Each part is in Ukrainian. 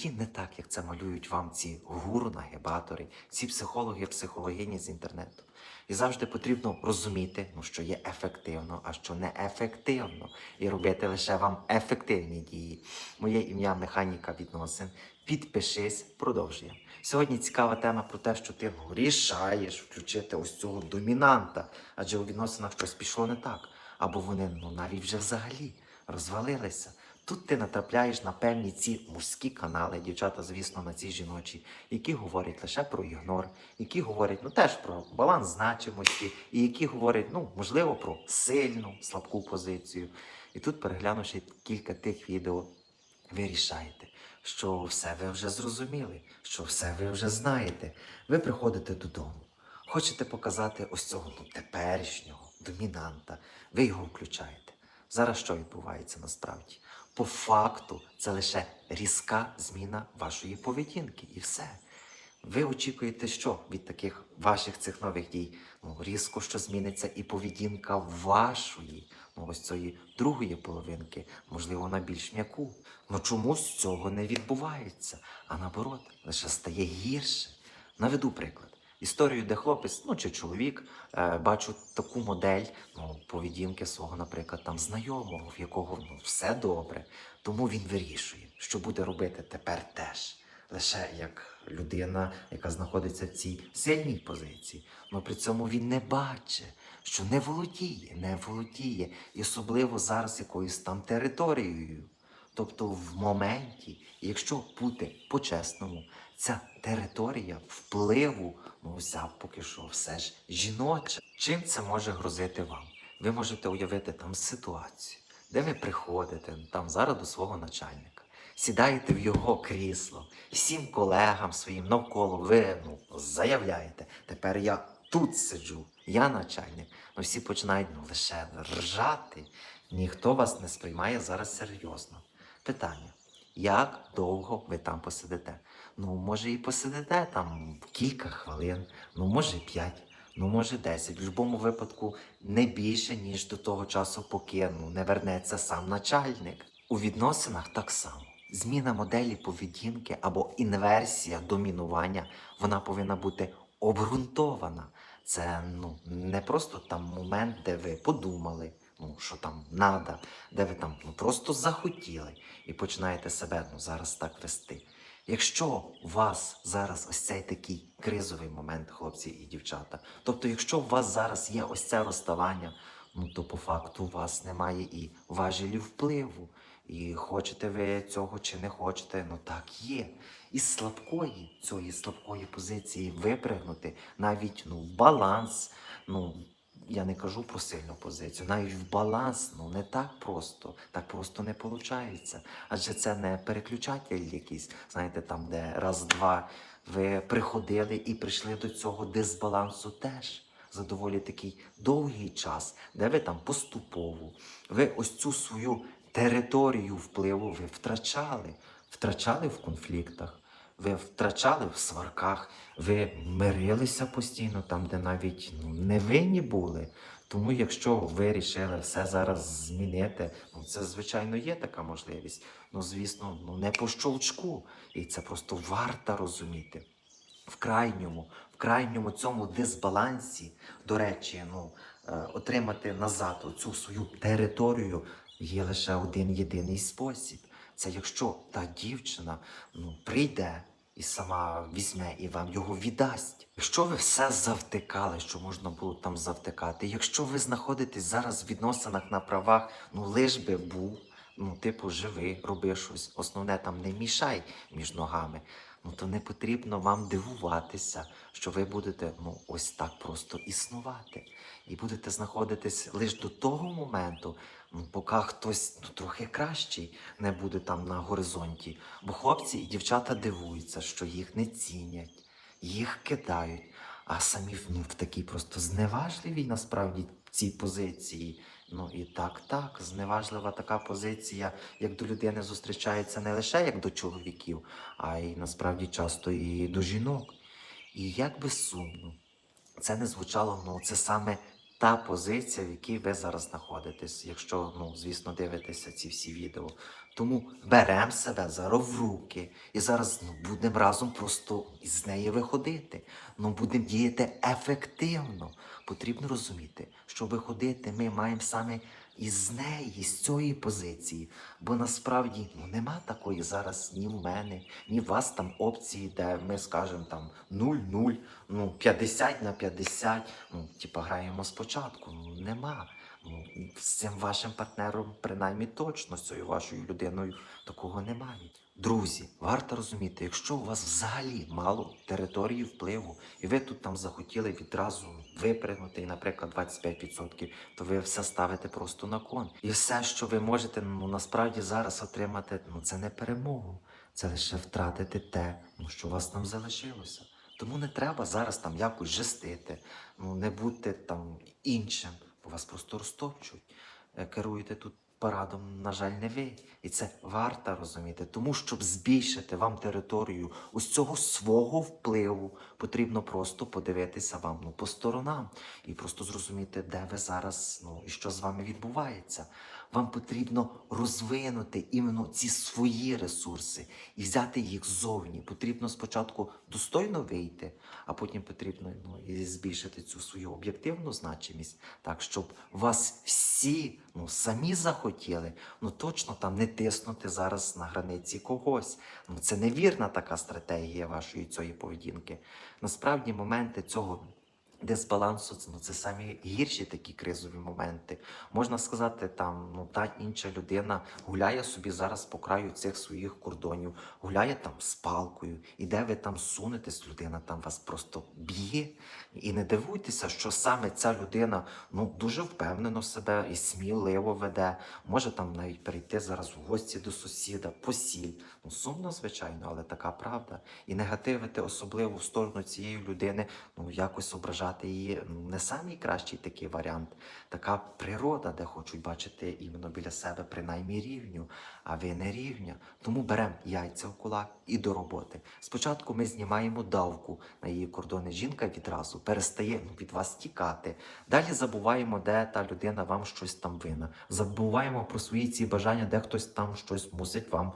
житті не так, як це малюють вам ці гуру, нагибатори, ці психологи, психологині з інтернету. І завжди потрібно розуміти, ну, що є ефективно, а що не ефективно, і робити лише вам ефективні дії. Моє ім'я механіка відносин. Підпишись, продовжуємо. Сьогодні цікава тема про те, що ти ну, рішаєш включити ось цього домінанта, адже у відносинах щось пішло не так, або вони ну, навіть вже взагалі розвалилися. Тут ти натрапляєш на певні ці мужські канали, дівчата, звісно, на ці жіночі, які говорять лише про ігнор, які говорять ну теж про баланс значимості, і які говорять, ну можливо, про сильну, слабку позицію. І тут, переглянувши кілька тих відео, ви рішаєте, що все ви вже зрозуміли, що все ви вже знаєте. Ви приходите додому, хочете показати ось цього ну, теперішнього домінанта, ви його включаєте. Зараз що відбувається насправді? По факту це лише різка зміна вашої поведінки і все. Ви очікуєте, що від таких ваших цих нових дій? Ну, різко, що зміниться і поведінка вашої, ну ось цієї другої половинки, можливо, на більш м'яку. Ну чомусь цього не відбувається, а наоборот, лише стає гірше. Наведу приклад. Історію, де хлопець, ну чи чоловік, е, бачу таку модель ну, поведінки свого, наприклад, там знайомого, в якого ну, все добре. Тому він вирішує, що буде робити тепер теж. Лише як людина, яка знаходиться в цій сильній позиції. але при цьому він не бачить, що не володіє, не володіє, і особливо зараз якоюсь там територією. Тобто в моменті, якщо бути по-чесному, ця територія впливу, ну вся поки що все ж жіноча. Чим це може грозити вам? Ви можете уявити там ситуацію, де ви приходите там зараз до свого начальника, сідаєте в його крісло, всім колегам своїм навколо ви ну, заявляєте, тепер я тут сиджу, я начальник. Ну всі починають ну, лише ржати. Ніхто вас не сприймає зараз серйозно. Питання: як довго ви там посидите? Ну, може, і посидите там кілька хвилин, ну може п'ять, ну може десять. В будь-якому випадку не більше, ніж до того часу, поки ну, не вернеться сам начальник. У відносинах так само. Зміна моделі поведінки або інверсія домінування, вона повинна бути обґрунтована. Це ну, не просто там момент, де ви подумали, ну, що там надо, де ви там ну, просто захотіли і починаєте себе ну, зараз так вести. Якщо у вас зараз ось цей такий кризовий момент, хлопці і дівчата, тобто, якщо у вас зараз є ось це розставання, ну то по факту у вас немає і важелів впливу. І хочете ви цього чи не хочете, ну так є. Із слабкої цієї слабкої позиції випригнути навіть ну, в баланс. Ну, я не кажу про сильну позицію, навіть в баланс ну не так просто, так просто не виходить. Адже це не переключатель якийсь, знаєте, там, де раз-два ви приходили і прийшли до цього дисбалансу теж за доволі такий довгий час, де ви там поступово, ви ось цю свою територію впливу ви втрачали, втрачали в конфліктах. Ви втрачали в сварках, ви мирилися постійно там, де навіть ну, не винні були. Тому, якщо ви вирішили все зараз змінити, ну це звичайно є така можливість. Ну, звісно, ну не по щелчку. І це просто варто розуміти. В крайньому, в крайньому цьому дисбалансі, до речі, ну, е, отримати назад цю свою територію є лише один єдиний спосіб. Це якщо та дівчина ну, прийде і сама візьме і вам його віддасть. Якщо ви все завтикали, що можна було там завтикати, якщо ви знаходитесь зараз в відносинах на правах, ну лиш би був, ну, типу, живи, роби щось. Основне там не мішай між ногами. Ну то не потрібно вам дивуватися, що ви будете ну ось так просто існувати. І будете знаходитись лише до того моменту, поки хтось ну, трохи кращий не буде там на горизонті. Бо хлопці і дівчата дивуються, що їх не цінять, їх кидають, а самі ну, в такій просто зневажливій насправді цій позиції. Ну і так, так, зневажлива така позиція, як до людини зустрічається не лише як до чоловіків, а й насправді часто і до жінок. І як би сумно, це не звучало, ну це саме та позиція, в якій ви зараз знаходитесь. Якщо, ну, звісно, дивитеся ці всі відео, Тому беремо себе зараз в руки і зараз ну, будемо разом просто із неї виходити. Ну будемо діяти ефективно. Потрібно розуміти, що виходити ми маємо саме із неї, з цієї позиції. Бо насправді ну, нема такої зараз ні в мене, ні в вас там опції, де ми скажемо там 0-0, ну 50 на 50. Ну, типа граємо спочатку. Ну нема. Ну, з цим вашим партнером, принаймні точно з цією вашою людиною такого немає. Друзі, варто розуміти, якщо у вас взагалі мало території впливу, і ви тут там захотіли відразу випригнути, наприклад, 25%, то ви все ставите просто на кон. І все, що ви можете ну, насправді зараз отримати, ну це не перемогу, це лише втратити те, ну, що у вас там залишилося. Тому не треба зараз там якось жестити, ну не бути там іншим, вас просто розтопчуть. Е, Керуєте тут парадом, на жаль, не ви. І це варто розуміти. Тому, щоб збільшити вам територію ось цього свого впливу, потрібно просто подивитися вам ну, по сторонам і просто зрозуміти, де ви зараз ну, і що з вами відбувається. Вам потрібно розвинути іменно ці свої ресурси і взяти їх ззовні. Потрібно спочатку достойно вийти, а потім потрібно ну, і збільшити цю свою об'єктивну значимість, так щоб вас всі ну, самі захотіли, ну точно там не тиснути зараз на границі когось. Ну це невірна така стратегія вашої цієї поведінки. Насправді моменти цього. Дисбалансу ну, це самі гірші такі кризові моменти. Можна сказати, там ну та інша людина гуляє собі зараз по краю цих своїх кордонів, гуляє там з палкою, і де ви там сунетесь, людина там вас просто б'є. І не дивуйтеся, що саме ця людина ну дуже впевнено себе і сміливо веде. Може там навіть перейти зараз в гості до сусіда, посіль. Ну сумно, звичайно, але така правда. І негативити особливо в сторону цієї людини, ну якось ображати її ну, не самий кращий такий варіант. Така природа, де хочуть бачити іменно біля себе принаймні рівню, а ви не рівня. Тому беремо яйця в кулак і до роботи. Спочатку ми знімаємо давку на її кордони. Жінка відразу перестає ну, від вас тікати. Далі забуваємо, де та людина вам щось там винна. Забуваємо про свої ці бажання, де хтось там щось мусить вам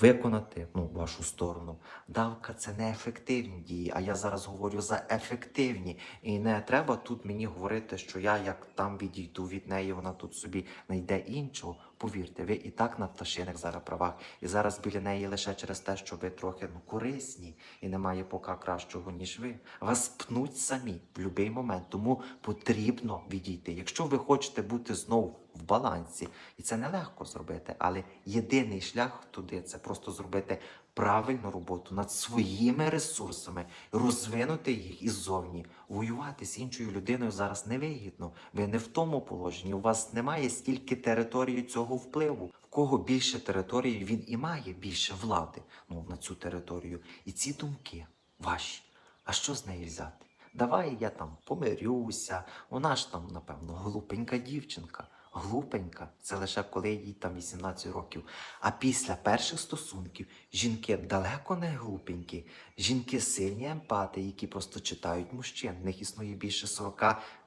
виконати ну, вашу сторону. Давка це не ефективні дії, а я зараз говорю за ефективні. І не треба тут мені говорити, що я як там відійду від неї, вона тут собі знайде іншого. Повірте, ви і так на пташиних зараз правах, і зараз біля неї лише через те, що ви трохи ну, корисні, і немає поки кращого, ніж ви. Вас пнуть самі в будь-який момент. Тому потрібно відійти. Якщо ви хочете бути знову в балансі, і це нелегко зробити, але єдиний шлях туди це просто зробити правильну роботу над своїми ресурсами, розвинути їх іззовні. Воювати з іншою людиною зараз невигідно. Ви не в тому положенні. У вас немає стільки території цього впливу. В кого більше території, він і має більше влади ну, на цю територію. І ці думки ваші. А що з неї взяти? Давай я там помирюся. Вона ж там, напевно, глупенька дівчинка. Глупенька, це лише коли їй там 18 років. А після перших стосунків жінки далеко не глупенькі. Жінки сильні емпати, які просто читають мужчин. В них існує більше 40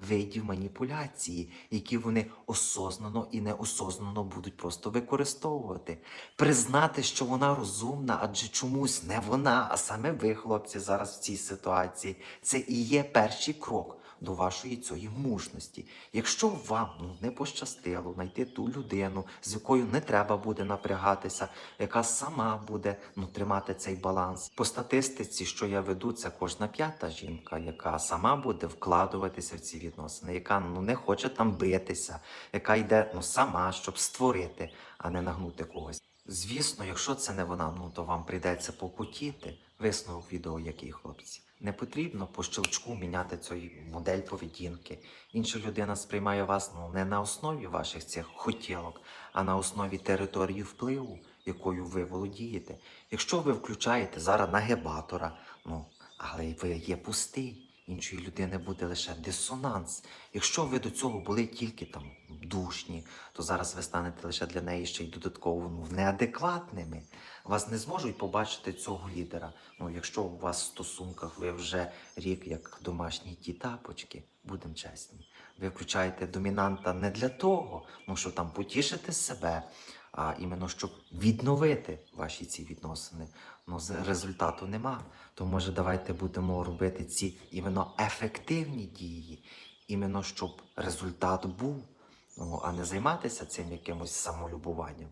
видів маніпуляції, які вони осознано і неосознано будуть просто використовувати. Признати, що вона розумна, адже чомусь не вона, а саме ви, хлопці, зараз в цій ситуації. Це і є перший крок до вашої цієї мужності. Якщо вам ну, не пощастило знайти ту людину, з якою не треба буде напрягатися, яка сама буде ну, тримати цей баланс. По статистиці, що я веду, це кожна п'ята жінка, яка сама буде вкладуватися в ці відносини, яка ну, не хоче там битися, яка йде ну, сама, щоб створити, а не нагнути когось. Звісно, якщо це не вона, ну то вам прийдеться попутіти. Висновок відео, який хлопці. Не потрібно по щелчку міняти цю модель поведінки. Інша людина сприймає вас ну, не на основі ваших цих хотілок, а на основі території впливу, якою ви володієте. Якщо ви включаєте зараз нагибатора, ну але ви є пустий. Іншої людини буде лише дисонанс. Якщо ви до цього були тільки там душні, то зараз ви станете лише для неї ще й додатково ну, неадекватними. Вас не зможуть побачити цього лідера. Ну, якщо у вас в стосунках ви вже рік як домашні ті тапочки, будемо чесні. Ви включаєте домінанта не для того, ну що там потішити себе, а іменно щоб відновити ваші ці відносини. Ну, з- результату нема. То може давайте будемо робити ці іменно ефективні дії, іменно щоб результат був, ну, а не займатися цим якимось самолюбуванням.